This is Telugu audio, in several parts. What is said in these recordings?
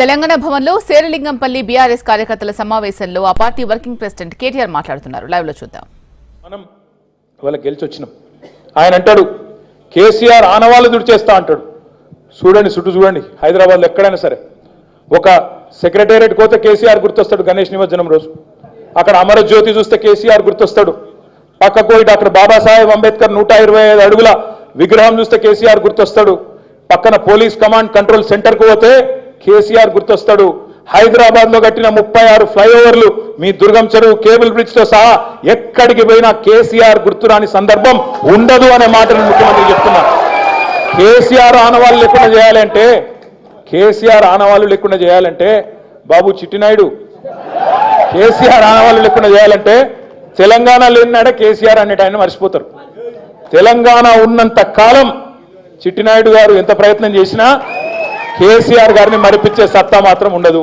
తెలంగాణ భవన్లో శేరలింగంపల్లి బీఆర్ఎస్ కార్యకర్తల సమావేశంలో ఆ పార్టీ వర్కింగ్ ప్రెసిడెంట్ కేటీఆర్ మాట్లాడుతున్నారు. లైవ్లో చూద్దాం. మనం ఇవాళ గెలిచి వచ్చినాం ఆయన అంటాడు కేసీఆర్ ఆనవాళ్ళు దుడిచేస్తా అంటాడు. చూడండి చుట్టూ చూడండి హైదరాబాద్లో ఎక్కడైనా సరే. ఒక సెక్రటేరియట్ కోతే కేసీఆర్ గుర్తొస్తాడు గణేష్ నిమజ్జనం రోజు. అక్కడ అమరజ్యోతి చూస్తే కేసీఆర్ గుర్తొస్తాడు. పక్కకు డాక్టర్ బాబాసాహెబ్ అంబేద్కర్ నూట ఇరవై ఐదు అడుగుల విగ్రహం చూస్తే కేసీఆర్ గుర్తొస్తాడు. పక్కన పోలీస్ కమాండ్ కంట్రోల్ సెంటర్కు పోతే కేసీఆర్ గుర్తొస్తాడు. హైదరాబాద్లో కట్టిన ముప్పై ఆరు ఫ్లైఓవర్లు మీ దుర్గం చెరువు కేబుల్ బ్రిడ్జ్తో సహా ఎక్కడికి పోయినా కేసీఆర్ గుర్తురాని సందర్భం ఉండదు అనే మాటను ముఖ్యమంత్రి చెప్తున్నా కేసీఆర్ ఆనవాళ్ళు లేకుండా చేయాలంటే కేసీఆర్ ఆనవాళ్ళు లేకుండా చేయాలంటే బాబు చిట్టినాయుడు. కేసీఆర్ ఆనవాళ్ళు లేకుండా చేయాలంటే తెలంగాణ లేనినాడే కేసీఆర్ అనేట ఆయన మర్చిపోతారు. తెలంగాణ ఉన్నంత కాలం చిట్టినాయుడు గారు ఎంత ప్రయత్నం చేసినా కేసీఆర్ గారిని మరిపించే సత్తా మాత్రం ఉండదు.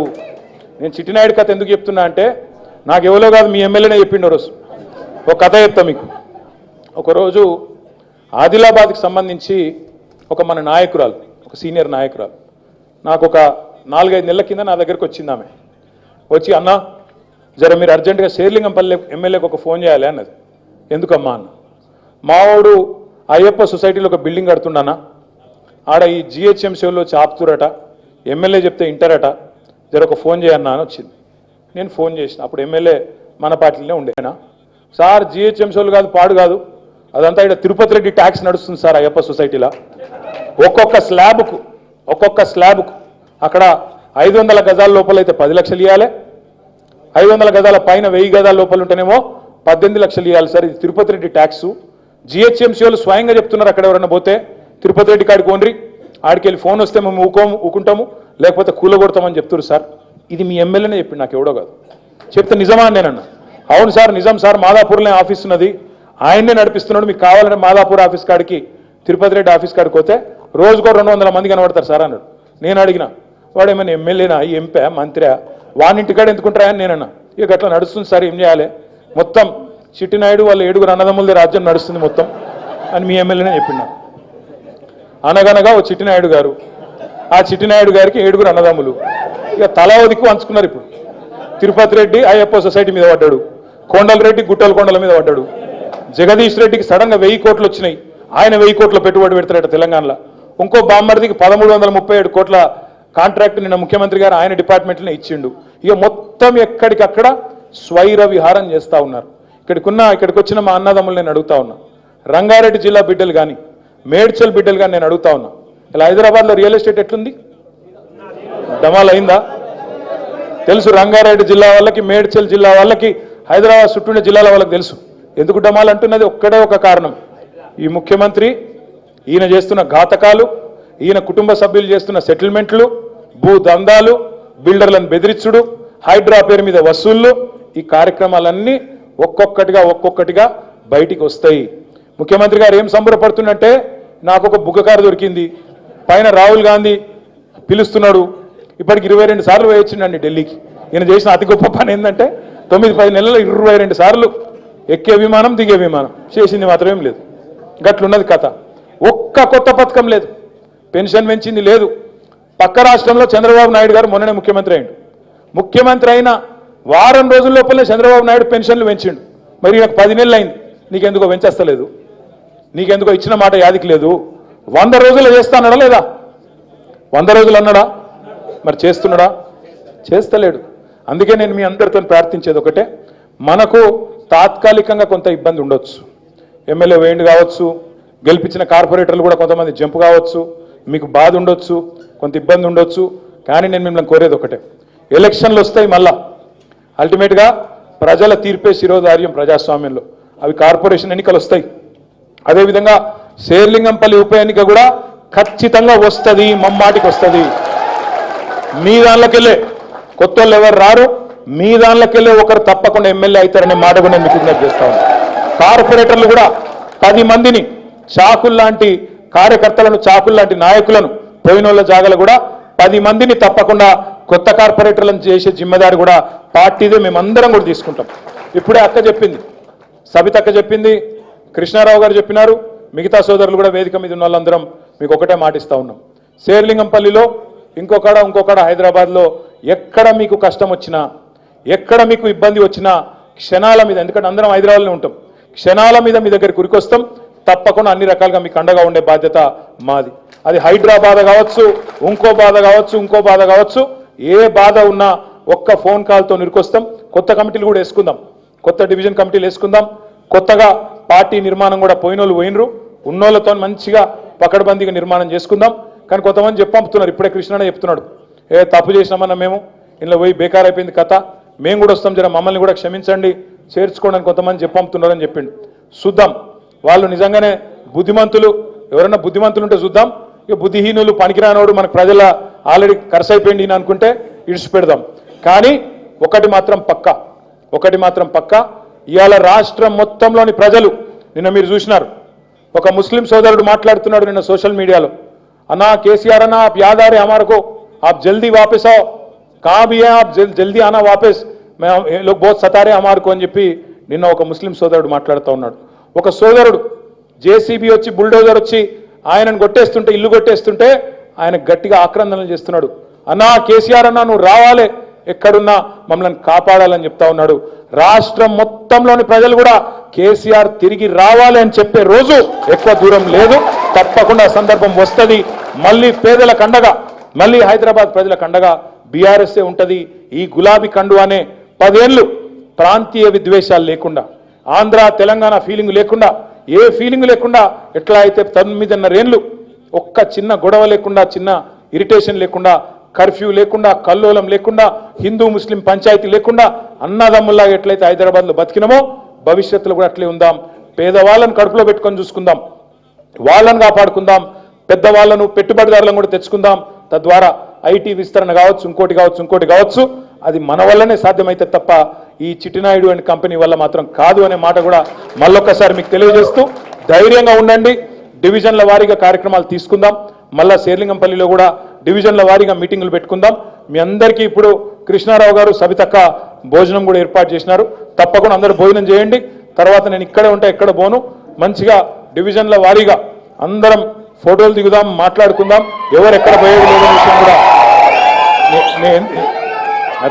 నేను చిట్టినాయుడు కథ ఎందుకు చెప్తున్నా అంటే నాకు ఎవరో కాదు మీ ఎమ్మెల్యేనే చెప్పిండు రోజు. ఒక కథ చెప్తా మీకు. ఒకరోజు ఆదిలాబాద్కి సంబంధించి ఒక మన నాయకురాలు ఒక సీనియర్ నాయకురాలు నాకు ఒక నాలుగైదు నెలల కింద నా దగ్గరకు వచ్చింది ఆమె. వచ్చి అన్న జర మీరు అర్జెంటుగా శేర్లింగంపల్లి ఎమ్మెల్యేకి ఒక ఫోన్ చేయాలి అన్నది. ఎందుకమ్మా అన్న. మావాడు అయ్యప్ప సొసైటీలో ఒక బిల్డింగ్ కడుతుండనా ఆడ ఈ జిహెచ్ఎంసీలో చాపుతురట ఎమ్మెల్యే చెప్తే ఇంటారట జర ఒక ఫోన్ చేయన్నా అని వచ్చింది. నేను ఫోన్ చేసిన అప్పుడు ఎమ్మెల్యే మన పార్టీలోనే ఉండేనా సార్ జిహెచ్ఎంసీలు కాదు పాడు కాదు. అదంతా ఇక్కడ తిరుపతి రెడ్డి ట్యాక్స్ నడుస్తుంది సార్ అయ్యప్ప సొసైటీలో. ఒక్కొక్క స్లాబ్కు ఒక్కొక్క స్లాబ్కు అక్కడ ఐదు వందల గజాల లోపల అయితే పది లక్షలు ఇవ్వాలి ఐదు వందల గజాల పైన వెయ్యి గజాల లోపల ఉంటేనేమో పద్దెనిమిది లక్షలు ఇవ్వాలి సార్. ఇది తిరుపతి రెడ్డి ట్యాక్స్. జిహెచ్ఎంసీ వాళ్ళు స్వయంగా చెప్తున్నారు అక్కడ ఎవరైనా పోతే. తిరుపతి రెడ్డి కాడికి ఓన్రి ఆడికి వెళ్ళి ఫోన్ వస్తే మేము ఊకోము ఊకుంటాము. లేకపోతే కూలగొడతామని చెప్తున్నారు సార్. ఇది మీ ఎమ్మెల్యేనే చెప్పింది నాకు ఎవడో కాదు. చెప్తే నిజమా అని నేనన్నా. అవును సార్ నిజం సార్ మాదాపూర్లో ఆఫీస్ ఉన్నది. ఆయన్నే నడిపిస్తున్నాడు మీకు కావాలంటే మాదాపూర్ ఆఫీస్ కాడికి తిరుపతి రెడ్డి ఆఫీస్ కాడికి పోతే రోజుకో రెండు వందల మంది కనబడతారు సార్ అన్నాడు. నేను అడిగిన వాడు ఏమైనా ఎమ్మెల్యేనా ఎంపా మంత్రియా వానింటికాడ ఎందుకుంటారా నేనన్నా. ఇక అట్లా నడుస్తుంది సార్ ఏం చేయాలి? మొత్తం చిట్టినాయుడు వాళ్ళ ఏడుగురు అన్నదమ్ములది రాజ్యం నడుస్తుంది మొత్తం అని మీ ఎమ్మెల్యేనే చెప్పిండు అనగనగా ఓ చిట్టినాయుడు గారు. ఆ చిట్టినాయుడు గారికి ఏడుగురు అన్నదమ్ములు. ఇక తలా దిక్కు పంచుకున్నారు ఇప్పుడు. తిరుపతి రెడ్డి అయ్యప్ప సొసైటీ మీద పడ్డాడు. కొండల రెడ్డి గుట్టల కొండల మీద పడ్డాడు. జగదీష్ రెడ్డికి సడన్గా వెయ్యి కోట్లు వచ్చినాయి. ఆయన వెయ్యి కోట్ల పెట్టుబడి పెడతారట తెలంగాణలో. ఇంకో బామ్మర్దికి పదమూడు వందల ముప్పై ఏడు కోట్ల కాంట్రాక్ట్ నిన్న ముఖ్యమంత్రి గారు ఆయన డిపార్ట్మెంట్లోనే ఇచ్చిండు. ఇక మొత్తం ఎక్కడికక్కడ స్వైర విహారం చేస్తా ఉన్నారు. ఇక్కడికి ఉన్న ఇక్కడికి వచ్చిన మా అన్నదమ్ములు నేను అడుగుతా ఉన్నా. రంగారెడ్డి జిల్లా బిడ్డలు కానీ మేడ్చల్ బిడ్డలుగా నేను అడుగుతా ఉన్నా. ఇలా హైదరాబాద్లో రియల్ ఎస్టేట్ ఎట్లుంది? డమాల్ అయిందా తెలుసు రంగారెడ్డి జిల్లా వాళ్ళకి మేడ్చల్ జిల్లా వాళ్ళకి హైదరాబాద్ చుట్టూనే జిల్లాల వాళ్ళకి తెలుసు. ఎందుకు డమాల్ అంటున్నది? ఒక్కడే ఒక కారణం. ఈ ముఖ్యమంత్రి ఈయన చేస్తున్న ఘాతకాలు ఈయన కుటుంబ సభ్యులు చేస్తున్న సెటిల్మెంట్లు భూ దందాలు బిల్డర్లను బెదిరించుడు హైడ్రా పేరు మీద వసూళ్ళు ఈ కార్యక్రమాలన్నీ ఒక్కొక్కటిగా ఒక్కొక్కటిగా బయటికి వస్తాయి. ముఖ్యమంత్రి గారు ఏం సంబరపడుతున్నట్టే నాకు ఒక బుగ్గకారు దొరికింది. పైన రాహుల్ గాంధీ పిలుస్తున్నాడు. ఇప్పటికి ఇరవై రెండు సార్లు వేయొచ్చిండండి ఢిల్లీకి. నేను చేసిన అతి గొప్ప పని ఏంటంటే తొమ్మిది పది నెలలు ఇరవై రెండు సార్లు ఎక్కే విమానం దిగే విమానం. చేసింది మాత్రం ఏం లేదు. గట్లున్నది కథ. ఒక్క కొత్త పథకం లేదు. పెన్షన్ పెంచింది లేదు. పక్క రాష్ట్రంలో చంద్రబాబు నాయుడు గారు మొన్ననే ముఖ్యమంత్రి అయిండు ముఖ్యమంత్రి అయిన వారం రోజుల లోపలనే చంద్రబాబు నాయుడు పెన్షన్లు పెంచిండు. మరి నాకు పది నెలలు అయింది. నీకెందుకో పెంచేస్తలేదు. నీకెందుకో ఇచ్చిన మాట యాదికి లేదు. వంద రోజులు చేస్తానడా లేదా? వంద రోజులు అన్నాడా? మరి చేస్తున్నాడా? చేస్తలేడు. అందుకే నేను మీ అందరితో ప్రార్థించేది ఒకటే. మనకు తాత్కాలికంగా కొంత ఇబ్బంది ఉండొచ్చు. ఎమ్మెల్యే వేయండి కావచ్చు గెలిపించిన కార్పొరేటర్లు కూడా కొంతమంది జంపు కావచ్చు మీకు బాధ ఉండొచ్చు కొంత ఇబ్బంది ఉండొచ్చు కానీ నేను మిమ్మల్ని కోరేది ఒకటే. ఎలక్షన్లు వస్తాయి మళ్ళా. అల్టిమేట్గా ప్రజల తీర్పే శిరోధార్యం ప్రజాస్వామ్యంలో. అవి కార్పొరేషన్ ఎన్నికలు వస్తాయి. అదేవిధంగా శేర్లింగంపల్లి ఉప ఎన్నిక కూడా ఖచ్చితంగా వస్తుంది మమ్మాటికి వస్తుంది. మీ దానిలోకెళ్ళే కొత్త వాళ్ళు ఎవరు రారు మీ దానిలోకెళ్ళే ఒకరు తప్పకుండా ఎమ్మెల్యే అవుతారనే మాట కూడా నేను మీకు విజ్ఞప్తి కార్పొరేటర్లు కూడా పది మందిని చాకుల్లాంటి కార్యకర్తలను చాకుల్లాంటి నాయకులను పోయిన వాళ్ళ జాగలు కూడా పది మందిని తప్పకుండా కొత్త కార్పొరేటర్లను చేసే జిమ్మదారి కూడా పార్టీదే మేమందరం కూడా తీసుకుంటాం. ఇప్పుడే అక్క చెప్పింది సబితక్క చెప్పింది కృష్ణారావు గారు చెప్పినారు మిగతా సోదరులు కూడా వేదిక మీద ఉన్న వాళ్ళందరం మీకు ఒకటే మాటిస్తా ఉన్నాం. శేర్లింగంపల్లిలో ఇంకొకడ ఇంకొకడ హైదరాబాద్లో ఎక్కడ మీకు కష్టం వచ్చినా ఎక్కడ మీకు ఇబ్బంది వచ్చినా క్షణాల మీద ఎందుకంటే అందరం హైదరాబాద్లో ఉంటాం క్షణాల మీద మీ దగ్గర కురికొస్తాం తప్పకుండా అన్ని రకాలుగా మీకు అండగా ఉండే బాధ్యత మాది. అది హైదరాబాద్ కావచ్చు ఇంకో బాధ కావచ్చు ఇంకో బాధ కావచ్చు ఏ బాధ ఉన్నా ఒక్క ఫోన్ కాల్తో నిరుకొస్తాం. కొత్త కమిటీలు కూడా వేసుకుందాం కొత్త డివిజన్ కమిటీలు వేసుకుందాం కొత్తగా పార్టీ నిర్మాణం కూడా పోయినోళ్ళు పోయినరు. ఉన్నోళ్ళతో మంచిగా పకడ్బందీగా నిర్మాణం చేసుకుందాం. కానీ కొంతమంది చెప్పంపుతున్నారు ఇప్పుడే కృష్ణనే చెప్తున్నాడు. ఏ తప్పు చేసినామన్నా మేము? ఇంట్లో పోయి బేకార్ అయిపోయింది కథ. మేము కూడా వస్తాం జర మమ్మల్ని కూడా క్షమించండి. చేర్చుకోవడానికి కొంతమంది చెప్పంపుతున్నారని చెప్పిండు. చూద్దాం. వాళ్ళు నిజంగానే బుద్ధిమంతులు. ఎవరైనా బుద్ధిమంతులు ఉంటే చూద్దాం. ఇక బుద్ధిహీనులు పనికిరానోడు మనకు ప్రజల ఆల్రెడీ ఖర్చు అయిపోయింది ఈయన అనుకుంటే ఇడిచిపెడదాం. కానీ ఒకటి మాత్రం పక్క. ఒకటి మాత్రం పక్క. ఇవాళ రాష్ట్రం మొత్తంలోని ప్రజలు నిన్న మీరు చూసినారు. ఒక ముస్లిం సోదరుడు మాట్లాడుతున్నాడు నిన్న సోషల్ మీడియాలో. అన్నా కేసీఆర్ అన్న ఆప్ యాదారే హమారకో. ఆప్ జల్దీ వాపస్ ఆవ్. కా ఆప్ జల్ జల్దీ అనా వాపస్. లోక్ బోత్ సతారే అమారుకో అని చెప్పి నిన్న ఒక ముస్లిం సోదరుడు మాట్లాడుతూ ఉన్నాడు. ఒక సోదరుడు జేసీబీ వచ్చి బుల్డోజర్ వచ్చి ఆయనను కొట్టేస్తుంటే ఇల్లు కొట్టేస్తుంటే ఆయన గట్టిగా ఆక్రందనలు చేస్తున్నాడు. అన్నా కేసీఆర్ అన్నా నువ్వు రావాలి. ఎక్కడున్నా మమ్మల్ని కాపాడాలని చెప్తా ఉన్నాడు. రాష్ట్రం మొత్తంలోని ప్రజలు కూడా కేసీఆర్ తిరిగి రావాలి అని చెప్పే రోజు ఎక్కువ దూరం లేదు. తప్పకుండా సందర్భం వస్తుంది. మళ్ళీ పేదల కండగా మళ్ళీ హైదరాబాద్ ప్రజల కండగా బీఆర్ఎస్ఏ ఉంటుంది. ఈ గులాబీ కండు అనే పదేళ్ళు ప్రాంతీయ విద్వేషాలు లేకుండా ఆంధ్ర తెలంగాణ ఫీలింగ్ లేకుండా ఏ ఫీలింగ్ లేకుండా ఎట్లా అయితే తొమ్మిదిన్నరేళ్ళు ఒక్క చిన్న గొడవ లేకుండా చిన్న ఇరిటేషన్ లేకుండా కర్ఫ్యూ లేకుండా కల్లోలం లేకుండా హిందూ ముస్లిం పంచాయతీ లేకుండా అన్నదమ్ముల్లా ఎట్లయితే హైదరాబాద్లో బతికినమో భవిష్యత్తులో కూడా అట్లే ఉందాం. పేదవాళ్ళను కడుపులో పెట్టుకొని చూసుకుందాం. వాళ్ళను కాపాడుకుందాం. పెద్దవాళ్ళను పెట్టుబడిదారులను కూడా తెచ్చుకుందాం. తద్వారా ఐటీ విస్తరణ కావచ్చు ఇంకోటి కావచ్చు ఇంకోటి కావచ్చు అది మన వల్లనే సాధ్యమైతే తప్ప ఈ చిట్టినాయుడు అండ్ కంపెనీ వల్ల మాత్రం కాదు అనే మాట కూడా మళ్ళొక్కసారి మీకు తెలియజేస్తూ ధైర్యంగా ఉండండి. డివిజన్ల వారీగా కార్యక్రమాలు తీసుకుందాం. మళ్ళా శేర్లింగంపల్లిలో కూడా డివిజన్ల వారీగా మీటింగులు పెట్టుకుందాం. మీ అందరికీ ఇప్పుడు కృష్ణారావు గారు సవితక్క భోజనం కూడా ఏర్పాటు చేసినారు. తప్పకుండా అందరూ భోజనం చేయండి. తర్వాత నేను ఇక్కడే ఉంటా ఎక్కడ పోను. మంచిగా డివిజన్ల వారీగా అందరం ఫోటోలు దిగుదాం మాట్లాడుకుందాం. ఎవరు ఎక్కడ పోయేది లేదనే విషయం కూడా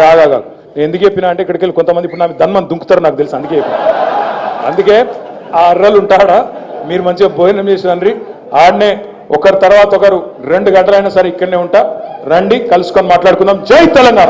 రాగా నేను నేను ఎందుకు చెప్పినా అంటే ఇక్కడికి వెళ్ళి కొంతమంది ఇప్పుడు నా ధన్మని దుంకుతారు నాకు తెలుసు అందుకే అందుకే ఆ అర్రలు ఉంటాడా? మీరు మంచిగా భోజనం చేసి తండ్రి ఆడనే ఒకరి తర్వాత ఒకరు రెండు గంటలైనా సరే ఇక్కడనే ఉంటా. రండి కలుసుకొని మాట్లాడుకుందాం. జై తెలంగాణ!